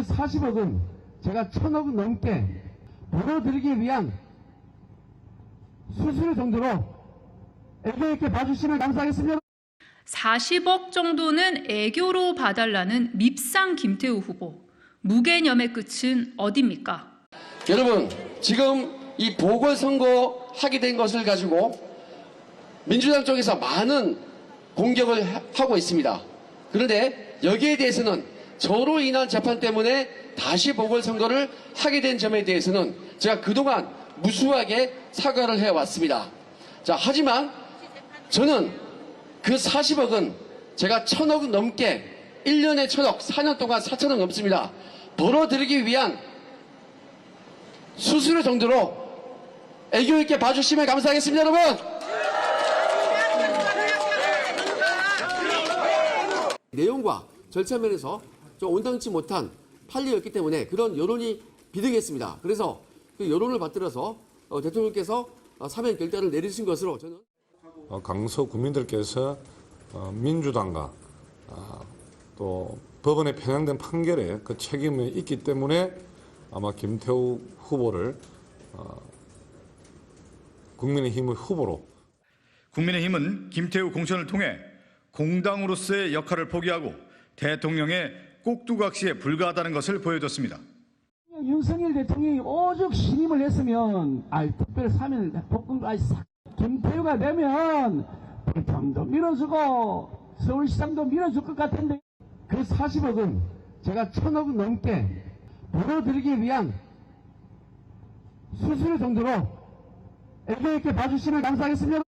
그 40억은 제가 천억 넘게 벌어들이기 위한 수술 정도로 애교 있게 봐주시면 감사하겠습니다. 40억 정도는 애교로 봐달라는 밉상 김태우 후보. 무개념의 끝은 어딥니까? 여러분, 지금 이 보궐선거 하게 된 것을 가지고 민주당 쪽에서 많은 공격을 하- 하고 있습니다. 그런데 여기에 대해서는 저로 인한 재판 때문에 다시 보궐선거를 하게 된 점에 대해서는 제가 그동안 무수하게 사과를 해왔습니다. 자, 하지만 저는 그 40억은 제가 천억 넘게 1년에 천억, 4년 동안 4천억 넘습니다. 벌어들이기 위한 수수료 정도로 애교 있게 봐주시면 감사하겠습니다, 여러분. 내용과 절차 면에서 좀 온당치 못한 판례였기 때문에 그런 여론이 비등했습니다. 그래서 그 여론을 받들어서 어, 대통령께서 어, 사면 결단을 내리신 것으로 저는 어, 강서 구민들께서 어, 민주당과 아, 또 법원에 편향된 판결에 그 책임이 있기 때문에 아마 김태우 후보를 어, 국민의힘의 후보로 국민의힘은 김태우 공천을 통해 공당으로서의 역할을 포기하고 대통령의 꼭두각시에 불과하다는 것을 보여줬습니다. 윤석열 대통령이 오죽 신임을 했으면 아이 특별 사면 복권 아이 싹 김태우가 되면 부평도 밀어주고 서울시장도 밀어줄 것 같은데 그 40억은 제가 천억 넘게 벌어들이기 위한 수술 정도로 애교 있게 봐주시면 감사하겠습니다.